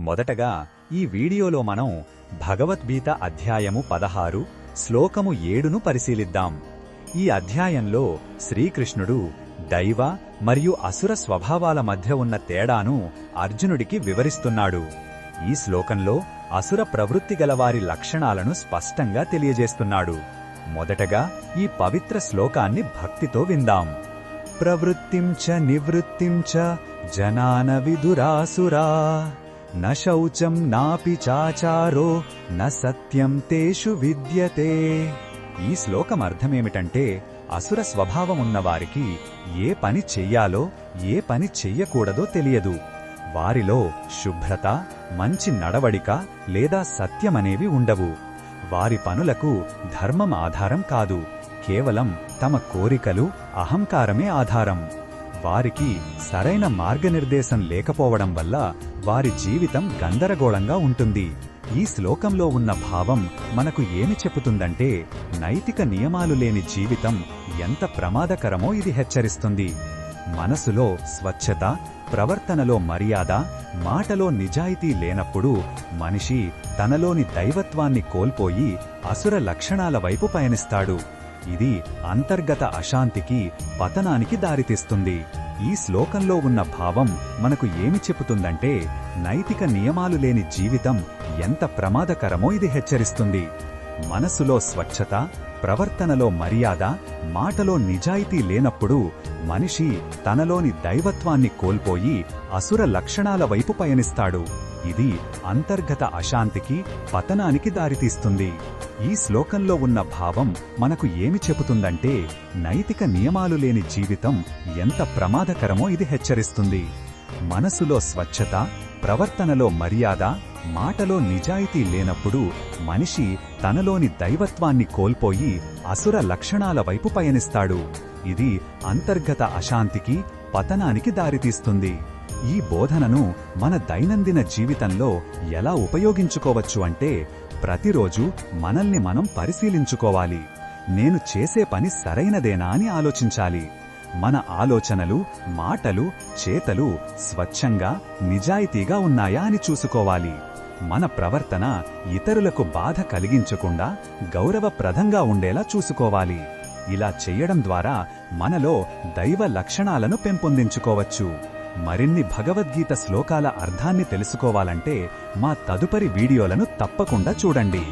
మొదటగా ఈ వీడియోలో మనం భగవద్గీత అధ్యాయము పదహారు శ్లోకము ఏడును పరిశీలిద్దాం. ఈ అధ్యాయంలో శ్రీకృష్ణుడు దైవ మరియు అసుర స్వభావాల మధ్య ఉన్న తేడాను అర్జునుడికి వివరిస్తున్నాడు. ఈ శ్లోకంలో అసుర ప్రవృత్తి గలవారి లక్షణాలను స్పష్టంగా తెలియజేస్తున్నాడు. మొదటగా ఈ పవిత్ర శ్లోకాన్ని భక్తితో విందాం. ప్రవృత్తిం చ నివృత్తిం చ జనాన విదురాసురా. న శౌచం నాపి చాచారో న సత్యం తేషు విద్యతే ఈ శ్లోకం అర్థమేమిటంటే అసుర స్వభావం ఉన్నవారికి ఏ పని చెయ్యాలో ఏ పని చెయ్యకూడదో తెలియదు. వారిలో శుభ్రత మంచి నడవడిక లేదా సత్యమనేవి ఉండవు. వారి పనులకు ధర్మం ఆధారం కాదు. కేవలం తమ కోరికలు అహంకారమే ఆధారం. వారికి సరైన మార్గనిర్దేశం లేకపోవడం వల్ల వారి జీవితం గందరగోళంగా ఉంటుంది. ఈ శ్లోకంలో ఉన్న భావం మనకు ఏమి చెబుతుందంటే నైతిక నియమాలు లేని జీవితం ఎంత ప్రమాదకరమో ఇది హెచ్చరిస్తుంది. మనసులో స్వచ్ఛత ప్రవర్తనలో మర్యాద మాటలో నిజాయితీ లేనప్పుడు మనిషి తనలోని దైవత్వాన్ని కోల్పోయి అసుర లక్షణాల వైపు పయనిస్తాడు. ఇది అంతర్గత అశాంతికి పతనానికి దారితీస్తుంది. ఈ శ్లోకంలో ఉన్న భావం మనకు ఏమి చెబుతుందంటే నైతిక నియమాలు లేని జీవితం ఎంత ప్రమాదకరమో ఇది హెచ్చరిస్తుంది. మనసులో స్వచ్ఛత ప్రవర్తనలో మర్యాద మాటలో నిజాయితీ లేనప్పుడు మనిషి తనలోని దైవత్వాన్ని కోల్పోయి అసుర లక్షణాల వైపు పయనిస్తాడు. ఇది అంతర్గత అశాంతికి పతనానికి దారితీస్తుంది. ఈ శ్లోకంలో ఉన్న భావం మనకు ఏమి చెబుతుందంటే నైతిక నియమాలు లేని జీవితం ఎంత ప్రమాదకరమో ఇది హెచ్చరిస్తుంది. మనసులో స్వచ్ఛత ప్రవర్తనలో మర్యాద మాటలో నిజాయితీ లేనప్పుడు మనిషి తనలోని దైవత్వాన్ని కోల్పోయి అసుర లక్షణాల వైపు పయనిస్తాడు. ఇది అంతర్గత అశాంతికి పతనానికి దారితీస్తుంది. ఈ బోధనను మన దైనందిన జీవితంలో ఎలా ఉపయోగించుకోవచ్చు అంటే ప్రతిరోజు మనల్ని మనం పరిశీలించుకోవాలి. నేను చేసే పని సరైనదేనా అని ఆలోచించాలి. మన ఆలోచనలు మాటలు చేతలు స్వచ్ఛంగా నిజాయితీగా ఉన్నాయా అని చూసుకోవాలి. మన ప్రవర్తన ఇతరులకు బాధ కలిగించకుండా గౌరవప్రదంగా ఉండేలా చూసుకోవాలి. ఇలా చెయ్యడం ద్వారా మనలో దైవ లక్షణాలను పెంపొందించుకోవచ్చు. మరిన్ని భగవద్గీత శ్లోకాల అర్థాన్ని తెలుసుకోవాలంటే మా తదుపరి వీడియోలను తప్పకుండా చూడండి.